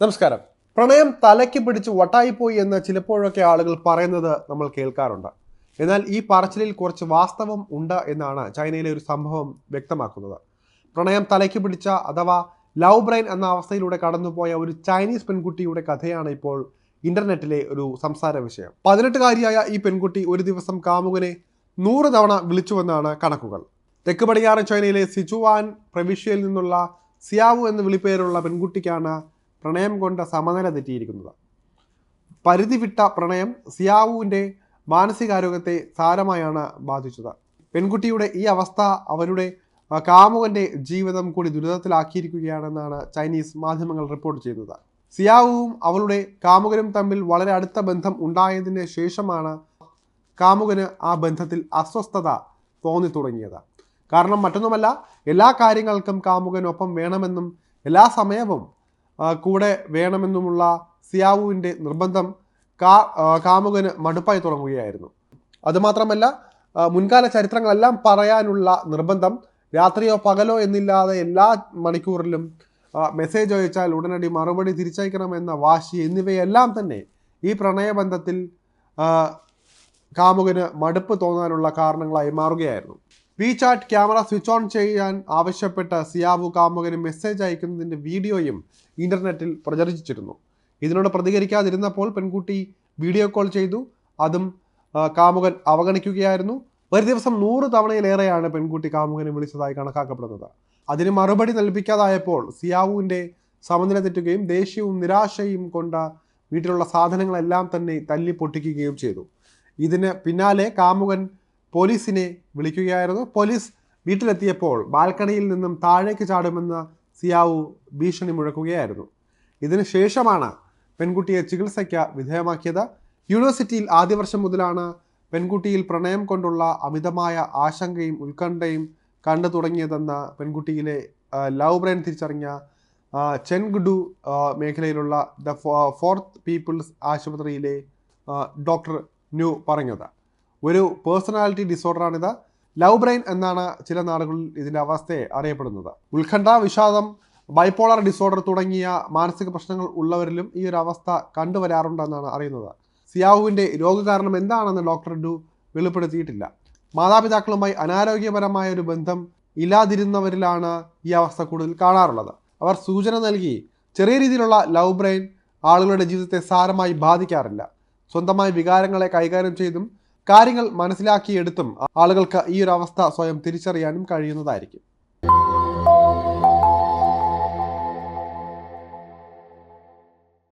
നമസ്കാരം. പ്രണയം തലയ്ക്ക് പിടിച്ച് വട്ടായിപ്പോയി എന്ന് ചിലപ്പോഴൊക്കെ ആളുകൾ പറയുന്നത് നമ്മൾ കേൾക്കാറുണ്ട്. എന്നാൽ ഈ പറച്ചിലിൽ കുറച്ച് വാസ്തവം ഉണ്ട് എന്നാണ് ചൈനയിലെ ഒരു സംഭവം വ്യക്തമാക്കുന്നത്. പ്രണയം തലയ്ക്ക് പിടിച്ച അഥവാ ലവ് ബ്രെയിൻ എന്ന അവസ്ഥയിലൂടെ കടന്നുപോയ ഒരു ചൈനീസ് പെൺകുട്ടിയുടെ കഥയാണ് ഇപ്പോൾ ഇന്റർനെറ്റിലെ ഒരു സംസാര വിഷയം. പതിനെട്ടുകാരിയായ ഈ പെൺകുട്ടി ഒരു ദിവസം കാമുകനെ നൂറ് തവണ വിളിച്ചുവെന്നാണ് കണക്കുകൾ. തെക്ക് പടിഞ്ഞാറൻ ചൈനയിലെ സിച്ചുവാൻ പ്രവിശ്യയിൽ നിന്നുള്ള സിയാവു എന്ന വിളിപ്പേരുള്ള പെൺകുട്ടിക്കാണ് പ്രണയം കൊണ്ട് സമനില തെറ്റിയിരിക്കുന്നത്. പരിധി വിട്ട പ്രണയം സിയാവുവിന്റെ മാനസികാരോഗ്യത്തെ സാരമായാണ് ബാധിച്ചത്. പെൺകുട്ടിയുടെ ഈ അവസ്ഥ അവരുടെ കാമുകന്റെ ജീവിതം കൂടി ദുരിതത്തിലാക്കിയിരിക്കുകയാണെന്നാണ് ചൈനീസ് മാധ്യമങ്ങൾ റിപ്പോർട്ട് ചെയ്യുന്നത്. സിയാവുവും അവളുടെ കാമുകനും തമ്മിൽ വളരെ അടുത്ത ബന്ധം ഉണ്ടായതിന് ശേഷമാണ് കാമുകന് ആ ബന്ധത്തിൽ അസ്വസ്ഥത തോന്നി തുടങ്ങിയത്. കാരണം മറ്റൊന്നുമല്ല എല്ലാ കാര്യങ്ങൾക്കും കാമുകനൊപ്പം വേണമെന്നും എല്ലാ സമയവും കൂടെ വേണമെന്നുമുള്ള സിയാവുവിന്റെ നിർബന്ധം കാ കാമുകന് മടുപ്പായി തുടങ്ങുകയായിരുന്നു. അതുമാത്രമല്ല മുൻകാല ചരിത്രങ്ങളെല്ലാം പറയാനുള്ള നിർബന്ധം രാത്രിയോ പകലോ എന്നില്ലാതെ എല്ലാ മണിക്കൂറിലും മെസ്സേജ് അയച്ചാൽ ഉടനടി മറുപടി തിരിച്ചയക്കണമെന്ന വാശി എന്നിവയെല്ലാം തന്നെ ഈ പ്രണയബന്ധത്തിൽ കാമുകന് മടുപ്പ് തോന്നാനുള്ള കാരണങ്ങളായി മാറുകയായിരുന്നു. V chat camera switch on ചെയ്യാൻ ആവശ്യപ്പെട്ട സിയാബു കാമുകന് മെസ്സേജ് അയക്കുന്നതിന്റെ വീഡിയോയും ഇന്റർനെറ്റിൽ പ്രചരിച്ചിരുന്നു. ഇതിനോട് പ്രതികരിക്കാതിരുന്നപ്പോൾ പെൺകുട്ടി വീഡിയോ കോൾ ചെയ്തു. അതും കാമുകൻ അവഗണിക്കുകയായിരുന്നു. ഒരു ദിവസം നൂറ് തവണയിലേറെയാണ് പെൺകുട്ടി കാമുകനെ വിളിച്ചതായി കണക്കാക്കപ്പെടുന്നത്. അതിന് മറുപടി നൽപ്പിക്കാതായപ്പോൾ സിയാവുവിന്റെ സമനില തെറ്റുകയും ദേഷ്യവും നിരാശയും കൊണ്ട വീട്ടിലുള്ള സാധനങ്ങളെല്ലാം തന്നെ തല്ലി പൊട്ടിക്കുകയും ചെയ്തു. ഇതിന് പിന്നാലെ കാമുകൻ പോലീസിനെ വിളിക്കുകയായിരുന്നു. പോലീസ് വീട്ടിലെത്തിയപ്പോൾ ബാൽക്കണിയിൽ നിന്നും താഴേക്ക് ചാടുമെന്ന് സിയാവു ഭീഷണി മുഴക്കുകയായിരുന്നു. ഇതിനു ശേഷമാണ് പെൺകുട്ടിയെ ചികിത്സയ്ക്ക് വിധേയമാക്കിയത്. യൂണിവേഴ്സിറ്റിയിൽ ആദ്യ വർഷം മുതലാണ് പെൺകുട്ടിയിൽ പ്രണയം കൊണ്ടുള്ള അമിതമായ ആശങ്കയും ഉത്കണ്ഠയും കണ്ടു തുടങ്ങിയതെന്ന് പെൺകുട്ടിയിലെ ലവ് ബ്രെയിൻ തിരിച്ചറിഞ്ഞ ചെൻഗുഡു മേഖലയിലുള്ള ദ ഫോർത്ത് പീപ്പിൾസ് ആശുപത്രിയിലെ ഡോക്ടർ ന്യൂ പറഞ്ഞത്. ഒരു പേഴ്സണാലിറ്റി ഡിസോർഡറാണിത്. ലവ് ബ്രെയിൻ എന്നാണ് ചില നാടുകളിൽ ഇതിന്റെ അവസ്ഥയെ അറിയപ്പെടുന്നത്. ഉത്കണ്ഠ വിഷാദം ബൈപ്പോളർ ഡിസോർഡർ തുടങ്ങിയ മാനസിക പ്രശ്നങ്ങൾ ഉള്ളവരിലും ഈ ഒരു അവസ്ഥ കണ്ടുവരാറുണ്ടെന്നാണ് അറിയുന്നത്. സിയാഹുവിന്റെ രോഗകാരണം എന്താണെന്ന് ഡോക്ടർ ഡു വെളിപ്പെടുത്തിയിട്ടില്ല. മാതാപിതാക്കളുമായി അനാരോഗ്യപരമായ ഒരു ബന്ധം ഇല്ലാതിരുന്നവരിലാണ് ഈ അവസ്ഥ കൂടുതൽ കാണാറുള്ളത്. അവർ സൂചന നൽകി ചെറിയ രീതിയിലുള്ള ലവ് ബ്രെയിൻ ആളുകളുടെ ജീവിതത്തെ സാരമായി ബാധിക്കാറില്ല. സ്വന്തമായി വികാരങ്ങളെ കൈകാര്യം ചെയ്തും കാര്യങ്ങൾ മനസ്സിലാക്കിയെടുത്തും ആളുകൾക്ക് ഈ ഒരു അവസ്ഥ സ്വയം തിരിച്ചറിയാനും കഴിയുന്നതായിരിക്കും.